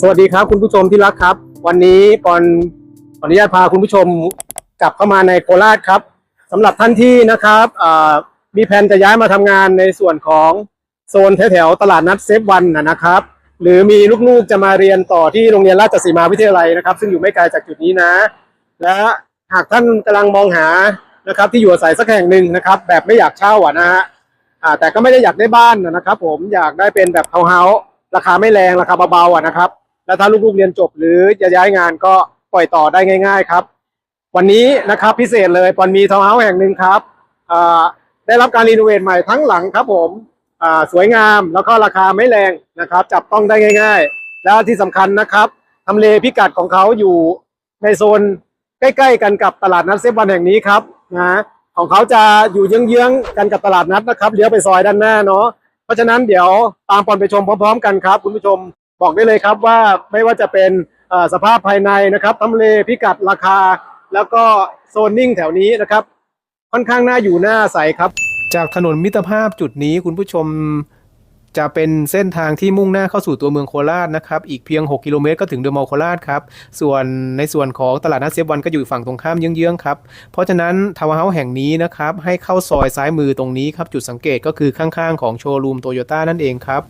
สวัสดีครับคุณผู้ชมที่รักครับ วันนี้ปอนขออนุญาตพาคุณผู้ชมกลับเข้ามาในโคราชครับสำหรับท่านที่นะครับมีแผนจะย้ายมาทำงานในส่วนของโซนแถวๆตลาดนัดเซฟวันนะนะครับ หรือมีลูกๆจะมาเรียนต่อที่โรงเรียนราชสีมาวิทยาลัยนะครับ ซึ่งอยู่ไม่ไกลจากจุดนี้นะ และหากท่านกำลังมองหานะครับที่อยู่อาศัยสักแห่งหนึ่งนะครับ แบบไม่อยากเช่าอะนะฮะแต่ก็ไม่ได้อยากได้บ้านนะครับ ผมอยากได้เป็นแบบเฮาเฮาราคาไม่แรงราคาเบาๆอะนะครับ แล้วถ้าลูกๆเรียนจบหรือจะย้ายงานก็ปล่อยต่อได้ง่าย ๆ ครับ วันนี้นะครับพิเศษเลยปอนมีทาวน์เฮาส์แห่งหนึ่งครับได้รับการรีโนเวทใหม่ทั้งหลังครับผมสวยงามแล้วก็ราคาไม่แรงนะครับ จับต้องได้ง่าย ๆ แล้วที่สำคัญนะครับทำเลพิกัดของเขาอยู่ในโซนใกล้ ๆ กันกับตลาดนัดเซฟวันแห่งนี้ครับนะของเขาจะอยู่เยื้องๆกันกับตลาดนัดนะครับเลี้ยวไปซอยด้านหน้าเนาะเพราะฉะนั้นเดี๋ยวตามปอนไปชมพร้อม ๆ กันครับ คุณผู้ชม บอกได้เลยครับว่าไม่ว่าจะเป็นสภาพภายในนะครับทำเลพิกัดราคา แล้วก็โซนนิ่งแถวนี้นะครับ ค่อนข้างน่าอยู่น่าอาศัยครับ จากถนนมิตรภาพจุดนี้คุณผู้ชมจะเป็นเส้นทางที่มุ่งหน้าเข้าสู่ตัวเมืองโคราชนะครับ อีกเพียง 6 กิโลเมตรก็ถึงเดอะมอลล์โคราชครับ ส่วนในส่วนของตลาดนัดเซฟวันก็อยู่ฝั่งตรงข้ามเยื้องๆครับ เพราะฉะนั้นทาวน์เฮาส์แห่งนี้นะครับ ให้เข้าซอยซ้ายมือตรงนี้ครับ จุดสังเกตก็คือข้างๆของโชว์รูมโตโยต้านั่นเองครับ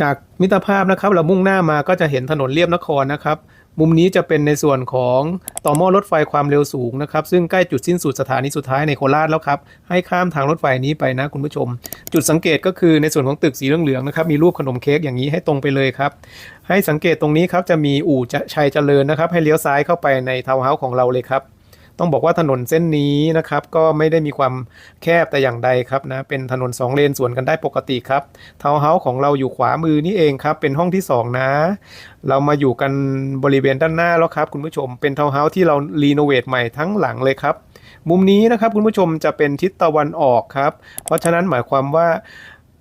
จากมิตรภาพนะครับเรามุ่งหน้ามาก็จะเห็นถนนเลียบนครนะครับ มุมนี้จะเป็นในส่วนของต่อหม้อรถไฟความเร็วสูงนะครับ ซึ่งใกล้จุดสิ้นสุดสถานีสุดท้ายในโคราชแล้วครับ ให้ข้ามทางรถไฟนี้ไปนะคุณผู้ชม จุดสังเกตก็คือในส่วนของตึกสีเหลืองๆนะครับมีรูปขนมเค้กอย่างนี้ให้ตรงไปเลยครับ ให้สังเกตตรงนี้ครับจะมีอู่จะชัยเจริญนะครับ ให้เลี้ยวซ้ายเข้าไปในทาวน์เฮาส์ของเราเลยครับ ต้องบอกว่าถนนเส้นนี้นะครับก็ไม่ได้มีความแคบแต่อย่างใดครับนะเป็นถนนสองเลนสวนกันได้ปกติครับทาวน์เฮาส์ของเราอยู่ขวามือนี่เองครับเป็นห้องที่สองนะ เรามาอยู่กันบริเวณด้านหน้าแล้วครับคุณผู้ชมเป็นทาวน์เฮาส์ที่เรารีโนเวทใหม่ทั้งหลังเลยครับมุมนี้นะครับคุณผู้ชมจะเป็นทิศตะวันออกครับ เพราะฉะนั้นหมายความว่า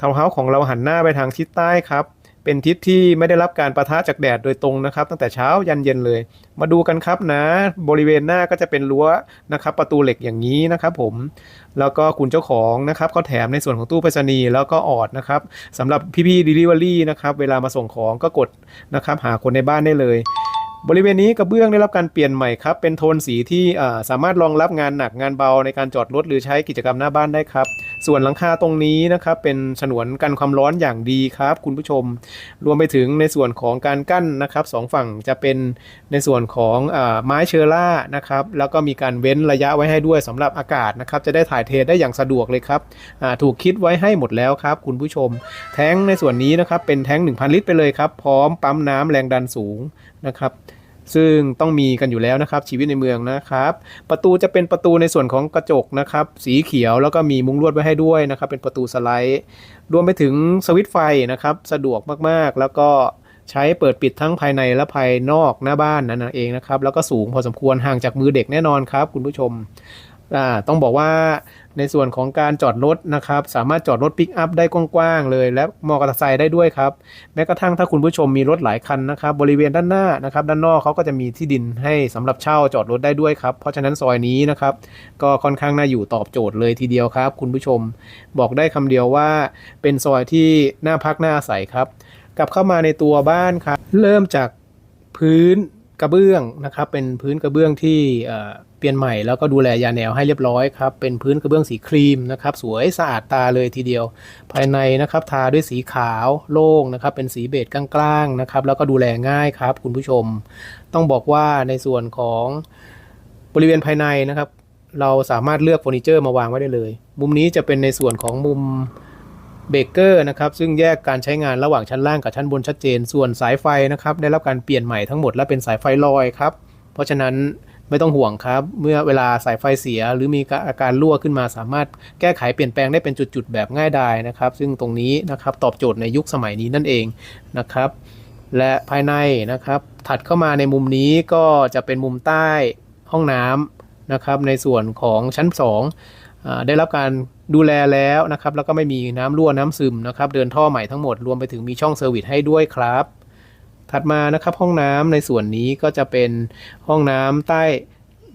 ทาวน์เฮาส์ของเราหันหน้าไปทางทิศใต้ครับ เป็นทิศที่ไม่ได้รับการประทะจากแดดโดยตรงนะครับ ตั้งแต่เช้ายันเย็นเลย มาดูกันครับนะ บริเวณหน้าก็จะเป็นรั้วนะครับ ประตูเหล็กอย่างนี้นะครับผมแล้วก็คุณเจ้าของนะครับเขาแถมในส่วนของตู้ไปรษณีย์แล้วก็ออดนะครับสำหรับพี่ๆ Delivery นะครับเวลามาส่งของก็กดนะครับหาคนในบ้านได้เลยบริเวณนี้กระเบื้องได้รับการเปลี่ยนใหม่ครับ เป็นโทนสีที่สามารถรองรับงานหนักงานเบาในการจอดรถหรือใช้กิจกรรมหน้าบ้านได้ครับ ส่วนหลังคาตรงนี้นะครับเป็นฉนวนกันความร้อนอย่างดีครับ คุณผู้ชม รวมไปถึงในส่วนของการกั้นนะครับสองฝั่งจะเป็นในส่วนของอไม้เชอร่านะครับแล้วก็มีการเว้นระยะไว้ให้ด้วยสำหรับอากาศนะครับจะได้ถ่ายเทได้อย่างสะดวกเลยครับถูกคิดไว้ให้หมดแล้วครับ คุณผู้ชม แท้งในส่วนนี้นะครับเป็นแท้ง 1,000 ลิตรไปเลยครับ พร้อมปั๊มน้ำแรงดันสูงนะครับ ซึ่งต้องมีกันอยู่แล้วนะครับ ชีวิตในเมืองนะครับ ประตูจะเป็นประตูในส่วนของกระจกนะครับ สีเขียวแล้วก็มีมุ้งลวดไว้ให้ด้วยนะครับ เป็นประตูสไลด์ รวมไปถึงสวิตช์ไฟนะครับ สะดวกมากๆ แล้วก็ใช้เปิดปิดทั้งภายในและภายนอกหน้าบ้านนั่นเองนะครับ แล้วก็สูงพอสมควรห่างจากมือเด็กแน่นอนครับ คุณผู้ชม ต้องบอกว่าในส่วนของการจอดรถนะครับ สามารถจอดรถปิกอัพได้กว้างๆเลย และมอเตอร์ไซค์ได้ด้วยครับ แม้กระทั่งถ้าคุณผู้ชมมีรถหลายคันนะครับ บริเวณด้านหน้านะครับ ด้านนอกเขาก็จะมีที่ดินให้สำหรับเช่าจอดรถได้ด้วยครับ เพราะฉะนั้นซอยนี้นะครับ ก็ค่อนข้างน่าอยู่ตอบโจทย์เลยทีเดียวครับ คุณผู้ชมบอกได้คำเดียวว่า เป็นซอยที่น่าพักน่าอาศัยครับ กลับเข้ามาในตัวบ้านครับ เริ่มจากพื้น กระเบื้องนะครับ เป็นพื้นกระเบื้องที่เปลี่ยนใหม่แล้วก็ดูแลยาแนวให้เรียบร้อยครับเป็นพื้นกระเบื้องสีครีมนะครับ สวยสะอาดตาเลยทีเดียว ภายในนะครับทาด้วยสีขาวโล่งนะครับ เป็นสีเบจกลางๆนะครับ แล้วก็ดูแลง่ายครับ คุณผู้ชม ต้องบอกว่าในส่วนของบริเวณภายในนะครับ เราสามารถเลือกเฟอร์นิเจอร์มาวางไว้ได้เลย มุมนี้จะเป็นในส่วนของมุม เบรกเกอร์นะครับซึ่งแยกการใช้งานระหว่างชั้นล่างกับชั้นบนชัดเจน ส่วนสายไฟนะครับได้รับการเปลี่ยนใหม่ทั้งหมดและเป็นสายไฟลอยครับ เพราะฉะนั้นไม่ต้องห่วงครับ เมื่อเวลาสายไฟเสีย หรือมีอาการรั่วขึ้นมา สามารถแก้ไขเปลี่ยนแปลงได้เป็นจุดๆแบบง่ายดายนะครับ ซึ่งตรงนี้นะครับตอบโจทย์ในยุคสมัยนี้นั่นเองนะครับ และภายในนะครับถัดเข้ามาในมุมนี้ก็จะเป็นมุมใต้ห้องน้ำนะครับในส่วนของชั้น2อ่า ได้รับการดูแลแล้วนะครับ แล้วก็ไม่มีน้ำรั่วน้ำซึมนะครับ เดินท่อใหม่ทั้งหมด รวมไปถึงมีช่องเซอร์วิสให้ด้วยครับ ถัดมานะครับห้องน้ำในส่วนนี้ก็จะเป็นห้องน้ำใต้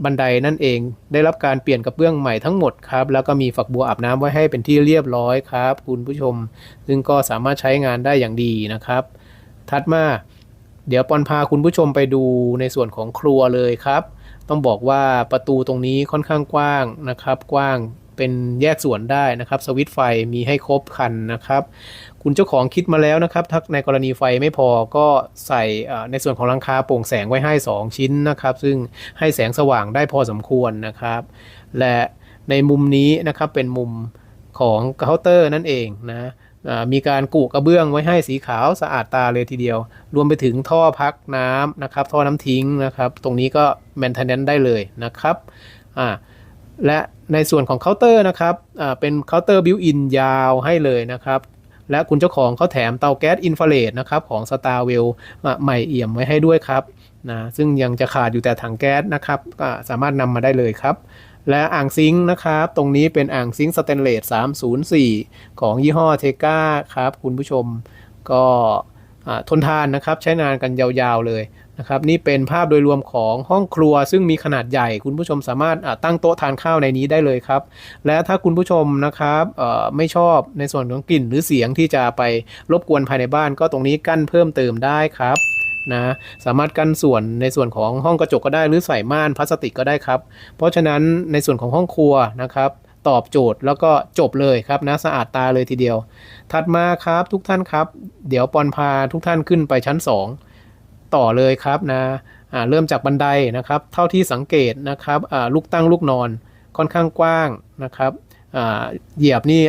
บันไดนั่นเอง ได้รับการเปลี่ยนกระเบื้องใหม่ทั้งหมดครับ แล้วก็มีฝักบัวอาบน้ำไว้ให้เป็นที่เรียบร้อยครับ คุณผู้ชม ซึ่งก็สามารถใช้งานได้อย่างดีนะครับ ถัดมา เดี๋ยวปอนพาคุณผู้ชมไปดูในส่วนของครัวเลยครับ ต้องบอกว่าประตูตรงนี้ค่อนข้างกว้างนะครับ กว้างเป็นแยกส่วนได้นะครับ สวิตไฟมีให้ครบคันนะครับ คุณเจ้าของคิดมาแล้วนะครับ ถ้าในกรณีไฟไม่พอก็ใส่ในส่วนของลังคาโปร่งแสงไว้ให้ 2 ชิ้นนะครับ ซึ่งให้แสงสว่างได้พอสมควรนะครับ และในมุมนี้นะครับเป็นมุมของเคาน์เตอร์นั่นเองนะ มีการกุกระเบื้องไว้ให้สีขาวสะอาดตาเลยทีเดียว รวมไปถึงท่อพักน้ำนะครับท่อน้ำทิ้งนะครับ ตรงนี้ก็ maintenance ได้เลยนะครับอ่าและในส่วนของเคาน์เตอร์นะครับอ่าเป็นเคาน์เตอร์บิวอินยาวให้เลยนะครับ และคุณเจ้าของเขาแถมเตาแก๊สอินฟราเรดนะครับของ s t a r w e l l ใหม่เอี่ยมไว้ให้ด้วยครับนะซึ่งยังจะขาดอยู่แต่ถังแก๊สนะครับก็สามารถนำมาได้เลยครับ และอ่างซิงค์นะครับ ตรงนี้เป็นอ่างซิงค์สเตนเลส304 ของยี่ห้อเทก้าครับ คุณผู้ชมก็ทนทานนะครับ ใช้งานกันยาวๆเลยนะครับ นี่เป็นภาพโดยรวมของห้องครัว ซึ่งมีขนาดใหญ่ คุณผู้ชมสามารถตั้งโต๊ะทานข้าวในนี้ได้เลยครับ และถ้าคุณผู้ชมนะครับไม่ชอบในส่วนของกลิ่นหรือเสียงที่จะไปรบกวนภายในบ้าน ก็ตรงนี้กั้นเพิ่มเติมได้ครับ นะสามารถกั้นส่วนในส่วนของห้องกระจกก็ได้หรือใส่ม่านพลาสติกก็ได้ครับ เพราะฉะนั้นในส่วนของห้องครัวนะครับตอบโจทย์แล้วก็จบเลยครับนะสะอาดตาเลยทีเดียว ถัดมาครับทุกท่านครับ เดี๋ยวปอนพาทุกท่านขึ้นไปชั้น 2 ต่อเลยครับนะเริ่มจากบันไดนะครับ เท่าที่สังเกตนะครับลูกตั้งลูกนอนค่อนข้างกว้างนะครับ เหยียบนี่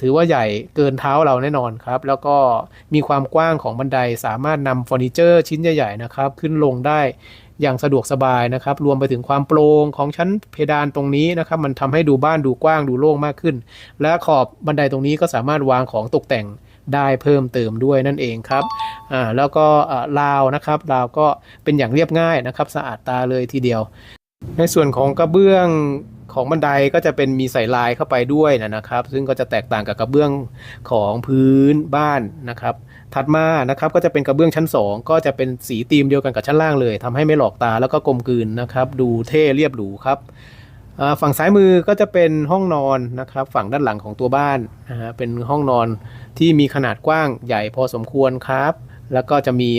ถือว่าใหญ่เกินเท้าเราแน่นอนครับ แล้วก็มีความกว้างของบันไดสามารถนำเฟอร์นิเจอร์ชิ้นใหญ่ๆนะครับ ขึ้นลงได้อย่างสะดวกสบายนะครับ รวมไปถึงความโปร่งของชั้นเพดานตรงนี้นะครับ มันทำให้ดูบ้านดูกว้างดูโล่งมากขึ้น และขอบบันไดตรงนี้ก็สามารถวางของตกแต่งได้เพิ่มเติมด้วยนั่นเองครับอ่าแล้วก็อ่าราวนะครับราวก็เป็นอย่างเรียบง่ายนะครับ สะอาดตาเลยทีเดียว ในส่วนของกระเบื้องของบันไดก็จะเป็นมีใส่ลายเข้าไปด้วยนะครับ ซึ่งก็จะแตกต่างกับกระเบื้องของพื้นบ้านนะครับ ถัดมานะครับก็จะเป็นกระเบื้องชั้น 2 ก็จะเป็นสีธีมเดียวกันกับชั้นล่างเลยทำให้ไม่หลอกตาแล้วก็กลมกลืนนะครับ ดูเท่เรียบหรูครับฝั่งซ้ายมือก็จะเป็นห้องนอนนะครับ ฝั่งด้านหลังของตัวบ้านนะฮะเป็นห้องนอนที่มีขนาดกว้างใหญ่พอสมควรครับ แล้วก็จะมี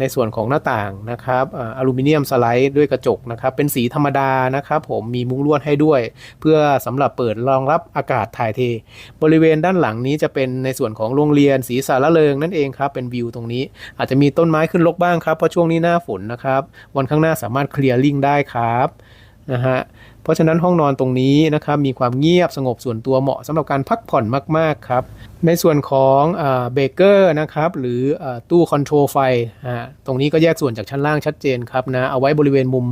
ในส่วนของหน้าต่างนะครับอลูมิเนียมสไลด์ด้วยกระจกนะครับ เป็นสีธรรมดานะครับผมมีมุ้งลวดให้ด้วย เพื่อสำหรับเปิดรองรับอากาศถ่ายเท บริเวณด้านหลังนี้จะเป็นในส่วนของโรงเรียนสีสารเริงนั่นเองครับเป็นวิวตรงนี้ อาจจะมีต้นไม้ขึ้นรกบ้างครับเพราะช่วงนี้หน้าฝนนะครับ วันข้างหน้าสามารถเคลียร์ลิงได้ครับ นะฮะเพราะฉะนั้นห้องนอนตรงนี้นะครับมีความเงียบสงบส่วนตัวเหมาะสำหรับการพักผ่อนมากๆครับ ในส่วนของเบเกอร์นะครับหรืออตู้คอนโทรลไฟตรงนี้ก็แยกส่วนจากชั้นล่างชัดเจนครับนะเอาไว้บริเวณมุม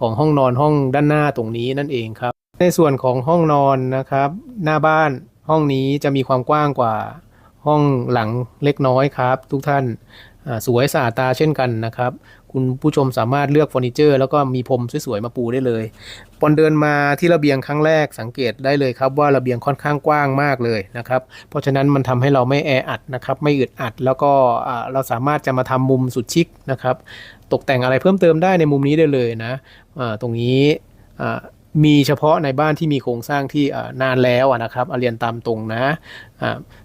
ของห้องนอนห้องด้านหน้าตรงนี้นั่นเองครับ ในส่วนของห้องนอนนะครับหน้าบ้านห้องนี้จะมีความกว้างกว่าห้องหลังเล็กน้อยครับ ทุกท่านสวยสะอาดตาเช่นกันนะครับคุณผู้ชมสามารถเลือกเฟอร์นิเจอร์แล้วก็มีพรมสวยๆมาปูได้เลยปอนเดินมาที่ระเบียงครั้งแรกสังเกตได้เลยครับว่าระเบียงค่อนข้างกว้างมากเลยนะครับ เพราะฉะนั้นมันทำให้เราไม่แออัดนะครับไม่อึดอัด แล้วก็เราสามารถจะมาทำมุมสุดชิคนะครับ ตกแต่งอะไรเพิ่มเติมได้ในมุมนี้ได้เลยนะตรงนี้มีเฉพาะในบ้านที่มีโครงสร้างที่นานแล้วนะครับเรียนตามตรงนะ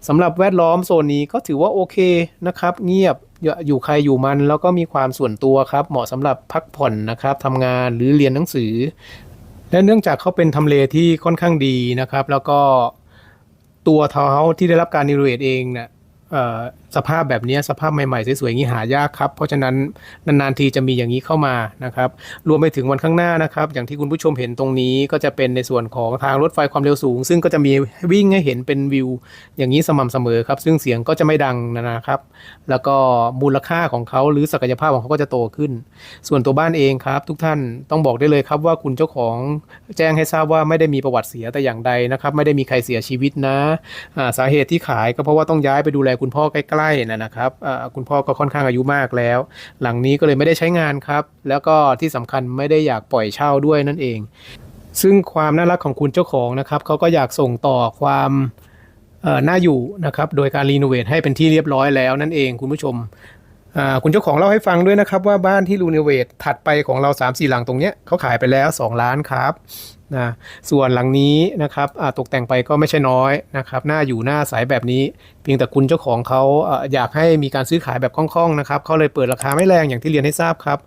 สำหรับแวดล้อมโซนนี้ก็ถือว่าโอเคนะครับ เงียบ อยู่ใครอยู่มันแล้วก็มีความส่วนตัวครับ เหมาะสำหรับพักผ่อนนะครับทำงานหรือเรียนหนังสือ และเนื่องจากเขาเป็นทำเลที่ค่อนข้างดีนะครับ แล้วก็ตัวเท้าที่ได้รับการนิเวศเองเนี่ย สภาพแบบนี้สภาพใหม่ๆสวยๆอย่างนี้หายากครับ เพราะฉะนั้นนานๆทีจะมีอย่างนี้เข้ามานะครับรวมไปถึงวันข้างหน้านะครับ อย่างที่คุณผู้ชมเห็นตรงนี้ก็จะเป็นในส่วนของทางรถไฟความเร็วสูง ซึ่งก็จะมีวิ่งให้เห็นเป็นวิว อย่างนี้สม่ำเสมอครับ ซึ่งเสียงก็จะไม่ดังนะครับ แล้วก็มูลค่าของเขาหรือศักยภาพของเขาก็จะโตขึ้น ส่วนตัวบ้านเองครับ ทุกท่านต้องบอกได้เลยครับว่าคุณเจ้าของแจ้งให้ทราบว่าไม่ได้มีประวัติเสียแต่อย่างใดนะครับ ไม่ได้มีใครเสียชีวิตนะอ่าสาเหตุที่ขายก็เพราะว่าต้องย้ายไปดูแลคุณพ่อใกล้ๆนะนะครับคุณพ่อก็ค่อนข้างอายุมากแล้ว หลังนี้ก็เลยไม่ได้ใช้งานครับ แล้วก็ที่สำคัญไม่ได้อยากปล่อยเช่าด้วยนั่นเอง ซึ่งความน่ารักของคุณเจ้าของนะครับเขาก็อยากส่งต่อความน่าอยู่นะครับโดยการรีโนเวทให้เป็นที่เรียบร้อยแล้วนั่นเองคุณผู้ชมคุณเจ้าของเล่าให้ฟังด้วยนะครับว่าบ้านที่รีโนเวทถัดไปของเรา3 4หลังตรงเนี้ยเขาขายไปแล้ว 2 ล้านครับ นะส่วนหลังนี้นะครับตกแต่งไปก็ไม่ใช่น้อยนะครับหน้าอยู่หน้าใสแบบนี้ เพียงแต่คุณเจ้าของเขาอยากให้มีการซื้อขายแบบคล่องๆนะครับเขาเลยเปิดราคาไม่แรงอย่างที่เรียนให้ทราบครับ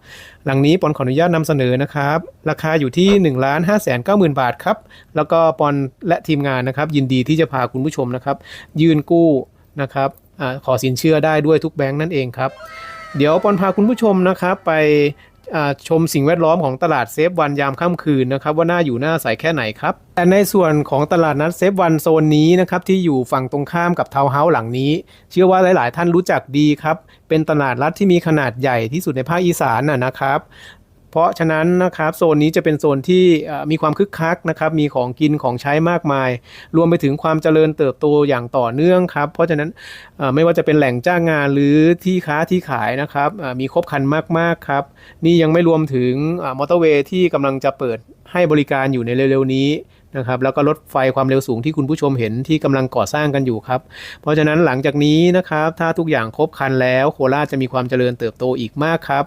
หลังนี้ปอนขออนุญาตนำเสนอนะครับ ราคาอยู่ที่1นึ่งล้านห้าแสนเก้าหมื่นบาทครับ แล้วก็ปอนและทีมงานนะครับ ยินดีที่จะพาคุณผู้ชมนะครับ ยื่นกู้นะครับอขอสินเชื่อได้ด้วยทุกแบงค์นั่นเองครับเดี๋ยวปอนพาคุณผู้ชมนะครับไป ชมสิ่งแวดล้อมของตลาดเซฟวันยามค่ำคืนนะครับว่าน่าอยู่น่าใสแค่ไหนครับ แต่ในส่วนของตลาดนัดเซฟวันโซนนี้นะครับที่อยู่ฝั่งตรงข้ามกับทาวน์เฮาส์หลังนี้ เชื่อว่าหลาย ๆ ท่านรู้จักดีครับ เป็นตลาดรัฐที่มีขนาดใหญ่ที่สุดในภาคอีสานน่ะนะครับ เพราะฉะนั้นนะครับโซนนี้จะเป็นโซนที่มีความคึกคักนะครับมีของกินของใช้มากมาย รวมไปถึงความเจริญเติบโตอย่างต่อเนื่องครับเพราะฉะนั้นไม่ว่าจะเป็นแหล่งจ้างงานหรือที่ค้าที่ขายนะครับมีครบครันมากๆครับนี่ยังไม่รวมถึงมอเตอร์เวย์ที่กำลังจะเปิดให้บริการอยู่ในเร็วๆนี้นะครับแล้วก็รถไฟความเร็วสูงที่คุณผู้ชมเห็นที่กำลังก่อสร้างกันอยู่ครับ เพราะฉะนั้นหลังจากนี้นะครับถ้าทุกอย่างครบครันแล้วโคราชจะมีความเจริญเติบโตอีกมากครับ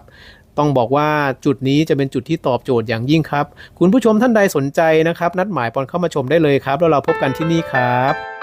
ต้องบอกว่าจุดนี้จะเป็นจุดที่ตอบโจทย์อย่างยิ่งครับ คุณผู้ชมท่านใดสนใจนะครับ นัดหมายปอนเข้ามาชมได้เลยครับ แล้วเราพบกันที่นี่ครับ